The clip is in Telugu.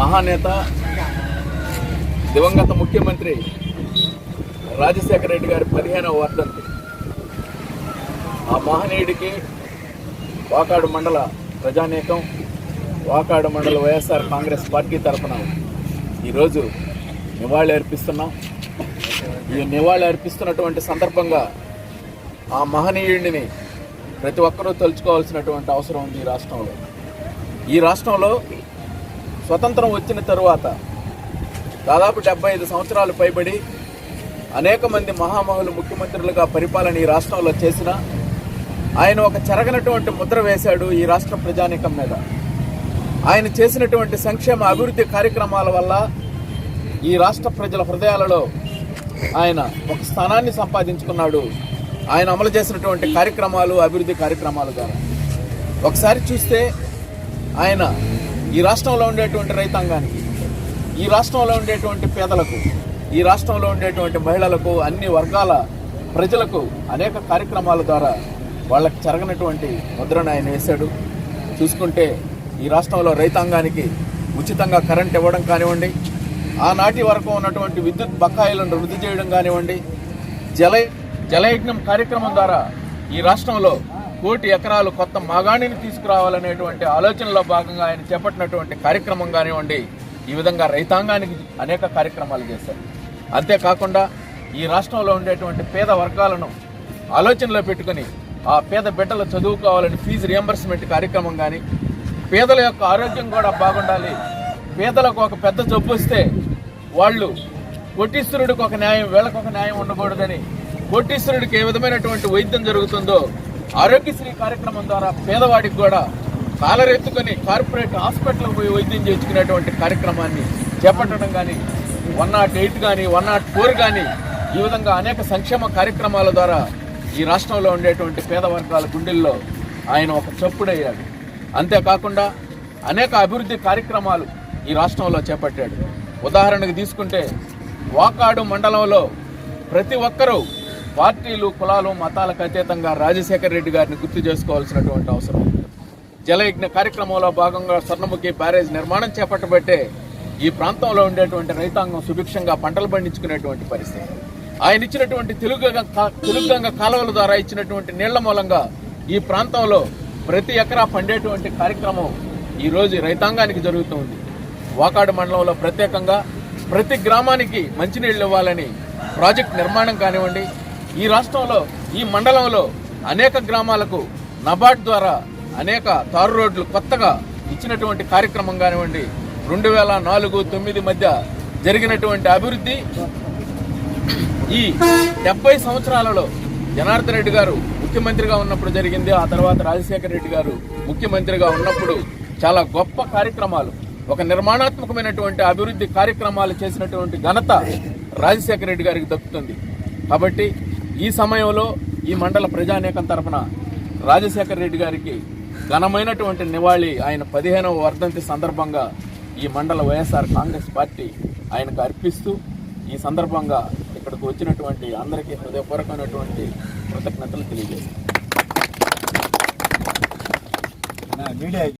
మహానేత దివంగత ముఖ్యమంత్రి రాజశేఖర రెడ్డి గారి పదిహేనవ వర్ధంతి. ఆ మహనీయుడికి వాకాడు మండల ప్రజానేకం వాకాడు మండల వైఎస్ఆర్ కాంగ్రెస్ పార్టీ తరఫున ఈరోజు నివాళి అర్పిస్తున్నాం. ఈ నివాళి అర్పిస్తున్నటువంటి సందర్భంగా ఆ మహనీయుడిని ప్రతి ఒక్కరూ తలుచుకోవాల్సినటువంటి అవసరం ఉంది ఈ రాష్ట్రంలో. ఈ రాష్ట్రంలో స్వతంత్రం వచ్చిన తరువాత దాదాపు డెబ్బై ఐదు సంవత్సరాలు పైబడి అనేక మంది మహామహులు ముఖ్యమంత్రులుగా పరిపాలన ఈ రాష్ట్రంలో చేసిన ఆయన ఒక చెరగనటువంటి ముద్ర వేశాడు ఈ రాష్ట్ర ప్రజానీకం మీద. ఆయన చేసినటువంటి సంక్షేమ అభివృద్ధి కార్యక్రమాల వల్ల ఈ రాష్ట్ర ప్రజల హృదయాలలో ఆయన ఒక స్థానాన్ని సంపాదించుకున్నాడు. ఆయన అమలు చేసినటువంటి కార్యక్రమాలు అభివృద్ధి కార్యక్రమాలు ద్వారా. ఒకసారి చూస్తే ఆయన ఈ రాష్ట్రంలో ఉండేటువంటి రైతాంగానికి ఈ రాష్ట్రంలో ఉండేటువంటి పేదలకు ఈ రాష్ట్రంలో ఉండేటువంటి మహిళలకు అన్ని వర్గాల ప్రజలకు అనేక కార్యక్రమాల ద్వారా వాళ్ళకి జరగనటువంటి ముద్రను ఆయన వేశాడు. చూసుకుంటే ఈ రాష్ట్రంలో రైతాంగానికి ఉచితంగా కరెంట్ ఇవ్వడం కానివ్వండి ఆనాటి వరకు ఉన్నటువంటి విద్యుత్ బకాయిలను వృద్ధి చేయడం కానివ్వండి జల జలయజ్ఞం కార్యక్రమం ద్వారా ఈ రాష్ట్రంలో కోటి ఎకరాలు కొత్త మాగాణిని తీసుకురావాలనేటువంటి ఆలోచనలో భాగంగా ఆయన చేపట్టినటువంటి కార్యక్రమం కానివ్వండి ఈ విధంగా రైతాంగానికి అనేక కార్యక్రమాలు చేశారు. అంతేకాకుండా ఈ రాష్ట్రంలో ఉండేటువంటి పేద వర్గాలను ఆలోచనలో పెట్టుకుని ఆ పేద బిడ్డలు చదువుకోవాలని ఫీజు రియంబర్స్మెంట్ కార్యక్రమం కానీ పేదల యొక్క ఆరోగ్యం కూడా బాగుండాలి పేదలకు ఒక పెద్ద జబ్బు వస్తే వాళ్ళు కోటీశ్వరుడికి ఒక న్యాయం వీళ్ళకొక న్యాయం ఉండకూడదని కోటీశ్వరుడికి ఏ విధమైనటువంటి వైద్యం జరుగుతుందో ఆరోగ్యశ్రీ కార్యక్రమం ద్వారా పేదవాడికి కూడా కాలరెత్తుకొని కార్పొరేట్ హాస్పిటల్ పోయి వైద్యం చేయించుకునేటువంటి కార్యక్రమాన్ని చేపట్టడం కానీ వన్ నాట్ ఎయిట్ కానీ వన్ నాట్ ఫోర్ కానీ ఈ విధంగా అనేక సంక్షేమ కార్యక్రమాల ద్వారా ఈ రాష్ట్రంలో ఉండేటువంటి పేద వర్గాల గుండెల్లో ఆయన ఒక చప్పుడయ్యాడు. అంతేకాకుండా అనేక అభివృద్ధి కార్యక్రమాలు ఈ రాష్ట్రంలో చేపట్టాడు. ఉదాహరణకు తీసుకుంటే వాకాడు మండలంలో ప్రతి ఒక్కరూ పార్టీలు కులాలు మతాలకు అతీతంగా రాజశేఖర రెడ్డి గారిని గుర్తు చేసుకోవాల్సినటువంటి అవసరం జలయజ్ఞ కార్యక్రమంలో భాగంగా స్వర్ణముఖి బ్యారేజ్ నిర్మాణం చేపట్టబట్టే ఈ ప్రాంతంలో ఉండేటువంటి రైతాంగం సుభిక్షంగా పంటలు పండించుకునేటువంటి పరిస్థితి. ఆయన ఇచ్చినటువంటి తెలుగు తెలుగుగంగ కాలువల ద్వారా ఇచ్చినటువంటి నీళ్ళ మూలంగా ఈ ప్రాంతంలో ప్రతి ఎకరా పండేటువంటి కార్యక్రమం ఈరోజు రైతాంగానికి జరుగుతుంది. వాకాడు మండలంలో ప్రత్యేకంగా ప్రతి గ్రామానికి మంచినీళ్ళు ఇవ్వాలని ప్రాజెక్ట్ నిర్మాణం కానివ్వండి ఈ రాష్ట్రంలో ఈ మండలంలో అనేక గ్రామాలకు నబార్డ్ ద్వారా అనేక తారు రోడ్లు కొత్తగా ఇచ్చినటువంటి కార్యక్రమం కానివ్వండి రెండు వేల నాలుగు తొమ్మిది మధ్య జరిగినటువంటి అభివృద్ధి ఈ డెబ్బై సంవత్సరాలలో జనార్దన్ రెడ్డి గారు ముఖ్యమంత్రిగా ఉన్నప్పుడు జరిగింది ఆ తర్వాత రాజశేఖర రెడ్డి గారు ముఖ్యమంత్రిగా ఉన్నప్పుడు చాలా గొప్ప కార్యక్రమాలు ఒక నిర్మాణాత్మకమైనటువంటి అభివృద్ధి కార్యక్రమాలు చేసినటువంటి ఘనత రాజశేఖర రెడ్డి గారికి దక్కుతుంది. కాబట్టి ఈ సమయంలో ఈ మండల ప్రజానేకం తరపున రాజశేఖర రెడ్డి గారికి ఘనమైనటువంటి నివాళి ఆయన పదిహేనవ వర్ధంతి సందర్భంగా ఈ మండల వైఎస్ఆర్ కాంగ్రెస్ పార్టీ ఆయనకు అర్పిస్తూ ఈ సందర్భంగా ఇక్కడికి వచ్చినటువంటి అందరికీ హృదయపూర్వకమైనటువంటి కృతజ్ఞతలు తెలియజేస్తాను